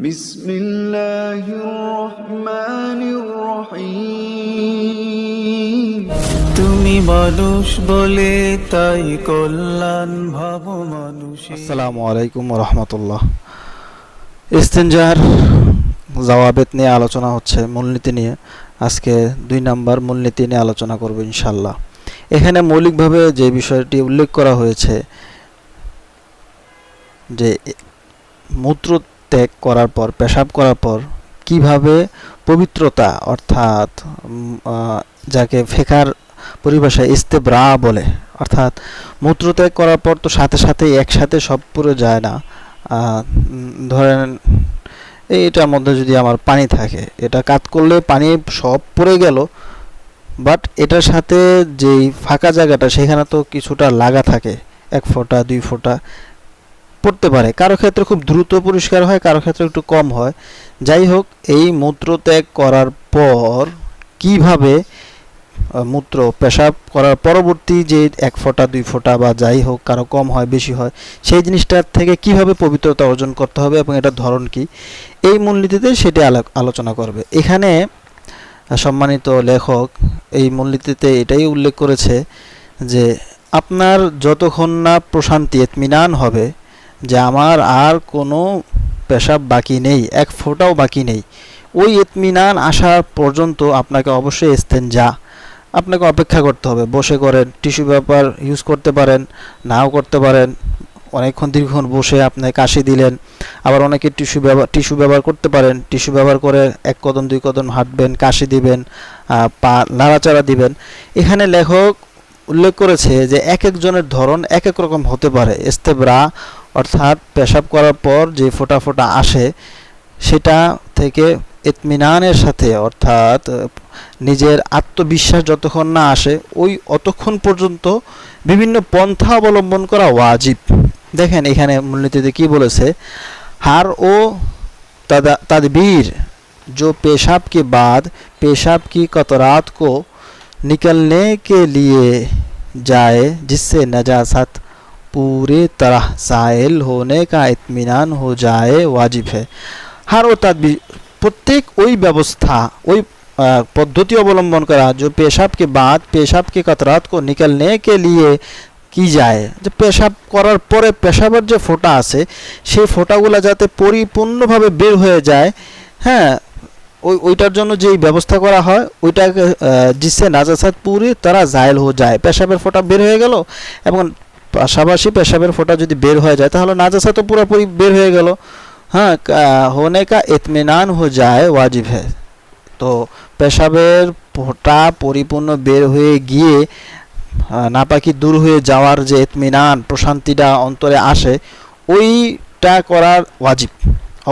بسم الله الرحمن الرحيم তুমি মানুষ বলে তাই কল্যাণ ভাব মানুষ আসসালামু আলাইকুম রহমতুল্লাহ ইস্তেঞ্জার জওয়াবেত নিয়ে আলোচনা হচ্ছে মূলনীতি নিয়ে আজকে দুই নাম্বার মূলনীতি নিয়ে আলোচনা করব ইনশাল্লাহ এখানে মৌলিকভাবে যে বিষয়টি উল্লেখ করা হয়েছে যে মূত্র ত্যাগ করার পর, পেশাব করার পর কীভাবে পবিত্রতা অর্থাৎ যাকে ফেকার পরিভাষায় ইস্তেব্রা বলে, অর্থাৎ মূত্রত্যাগ করার পর তো সাথে সাথে একসাথে সব পুরো যায় না। ধরেন এই এটার মধ্যে যদি আমার পানি থাকে, এটা কাত করলে পানি সব পড়ে গেল, বাট এটার সাথে যেই ফাঁকা জায়গাটা, সেখানে তো কিছুটা লাগা থাকে, এক ফোঁটা, দুই ফোঁটা পড়তে পারে। কারও ক্ষেত্রে খুব দ্রুত পরিষ্কার হয়, কারও ক্ষেত্রে একটু কম হয়। যাই হোক, এই মূত্র ত্যাগ করার পর কীভাবে মূত্র পেশাব করার পরবর্তী যে এক ফোঁটা, দুই ফোঁটা বা যাই হোক, কারও কম হয়, বেশি হয়, সেই জিনিসটার থেকে কীভাবে পবিত্রতা অর্জন করতে হবে এবং এটার ধরন কি, এই মূলনীতিতে সেটি আলো- আলোচনা করবে। এখানে সম্মানিত লেখক এই মূলনীতিতে এটাই উল্লেখ করেছে যে, আপনার যতক্ষণ না প্রশান্তি এতমিনান হবে যে আমার আর কোনো পেশাব বাকি নেই, এক ফোঁটাও বাকি নেই। ওই ইতমিনান আসার পর্যন্ত আপনাকে অবশ্যই যা। আপনাকে অপেক্ষা করতে হবে। বসে করেন, টিস্যু পেপার ইউজ করতে পারেন, নাও করতে পারেন। অনেকক্ষণ দীর্ঘক্ষণ বসে আপনি কাশি দিলেন। আবার অনেকে টিস্যু ব্যবহার টিস্যু ব্যবহার করতে পারেন। টিস্যু ব্যবহার করে এক কদম, দুই কদম হাঁটবেন, কাশি দিবেন পা নাড়াচাড়া দিবেন। এখানে লেখক উল্লেখ করেছে যে এক একজনের ধরন এক এক রকম হতে পারে। ইস্তেবরা অর্থাৎ পেশাব করার পর যে ফোঁটা ফোঁটা আসে সেটা থেকে ইতমিনানের সাথে অর্থাৎ আহ, নিজের আত্মবিশ্বাস যতক্ষণ না আসে ওই অতক্ষণ পর্যন্ত বিভিন্ন পন্থা অবলম্বন করা ওয়াজিব দেখেন এখানে মূলনীতিতে কি বলেছে হার ও तदा- तदबीर जो पेशाब के बाद पेशाब की कतरात को निकलने के लिए जाए जिससे नजासत पूरी तरह साइल होने का इत्मीनान हो जाए वाजिब है হার ও তাদবির প্রত্যেক ওই ব্যবস্থা ওই আহ, পদ্ধতি অবলম্বন করা जो पेशाब के बाद पेशाब के कतरात को निकलने के लिए কি যায় যে পেশাব করার পরে পেশাবের যে ফোঁটা আছে সেই ফোঁটাগুলো যাতে পরিপূর্ণভাবে বের হয়ে যায় হ্যাঁ ওই ওইটার জন্য যেই ব্যবস্থা করা হয় ওইটাকে আহ, জিসে নাজাসাত পুরি তারা জায়েল হয়ে যায় পেশাবের ফোঁটা বের হয়ে গেল এবং পাশাপাশি পেশাবের ফোঁটা যদি বের হয়ে যায়, তাহলে নাজাসা তো পুরোপুরি বের হয়ে গেল। হ্যাঁ হোনে কা ইতমিনান হো যায়, ওয়াজিব হ্যাঁ তো পেশাবের ফোঁটা পরিপূর্ণ বের হয়ে গিয়ে নাপাকি দূর হয়ে যাওয়ার যে ইতমিনান, প্রশান্তিটা অন্তরে আসে, ওইটা করার ওয়াজিব।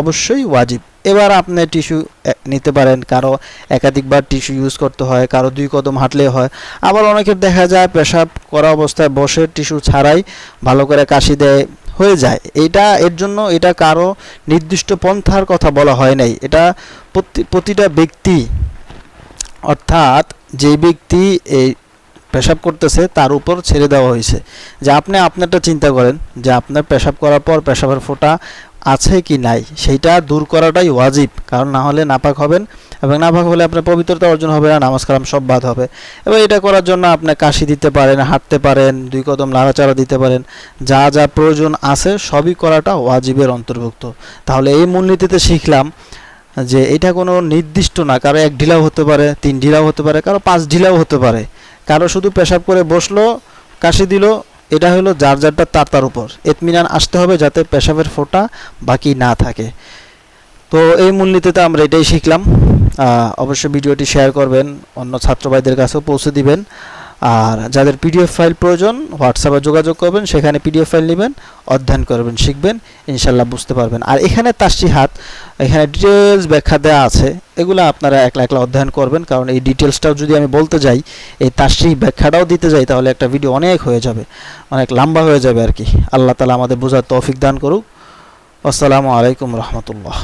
অবশ্যই ওয়াজিব। এবার আপনি টিস্যু নিতে পারেন। কারও একাধিকবার টিস্যু ইউজ করতে হয়, কারও দুই কদম হাঁটলে হয়। আবার অনেকের দেখা যায়, পেশাব করা অবস্থায় বসে টিস্যু ছাড়াই ভালো করে কাশি দেয়, হয়ে যায়। এটা, এর জন্য এটা কারও নির্দিষ্ট পন্থার কথা বলা হয় নাই। এটা প্রতি- প্রতিটা ব্যক্তি, অর্থাৎ যে ব্যক্তি এই পেশাব করতেছে, তার উপর ছেড়ে দেওয়া হয়েছে। যে আপনি আপনারটা চিন্তা করেন যে আপনার পেশাব করার পর পেশাবের ফোঁটা আছে কি নাই, সেইটা দূর করাটাই ওয়াজিব। কারণ না হলে নাপাক হবেন এবং নাপাক হলে আপনার পবিত্রতা অর্জন হবে না, নামাজ কালাম সব বাদ হবে। এবং এটা করার জন্য আপনি কাশি দিতে পারেন, হাঁটতে পারেন, দুই কদম লাড়াচাড়া দিতে পারেন। যা যা প্রয়োজন আছে সবই করাটা ওয়াজিবের অন্তর্ভুক্ত। তাহলে এই মূলনীতিতে শিখলাম যে এটা কোনো নির্দিষ্ট না, কারও এক ঢিলাও হতে পারে, তিন ঢিলাও হতে পারে, কারও পাঁচ ঢিলাও হতে পারে। কারও শুধু পেশাব করে বসল, কাশি দিল এটা হলো যার যারটা তার তার উপর। এতমিনান আসতে হবে যাতে পেশাবের ফোঁটা বাকি না থাকে। তো এই মূলনীতিতে আমরা এটাই শিখলাম। অবশ্যই ভিডিওটি শেয়ার করবেন, অন্য ছাত্র ভাইদের কাছেও পৌঁছে দিবেন। আর যাদের পিডিএফ ফাইল প্রয়োজন হোয়াটসঅ্যাপে যোগাযোগ করবেন, সেখানে পিডিএফ ফাইল নেবেন, অধ্যয়ন করবেন, শিখবেন, ইনশাল্লাহ বুঝতে পারবেন। আর এখানে তাসি হাত এখানে ডিটেলস ব্যাখ্যা দেওয়া আছে, এগুলো আপনারা একলা একলা অধ্যয়ন করবেন, কারণ এই ডিটেলসটাও যদি আমি বলতে যাই, এই তাসি ব্যাখ্যাটাও দিতে যাই, তাহলে একটা ভিডিও অনেক হয়ে যাবে, অনেক লম্বা হয়ে যাবে আর কি। আল্লাহ তালা আমাদের বোঝার তৌফিক দান করুক। আসসালামু আলাইকুম রহমতুল্লাহ।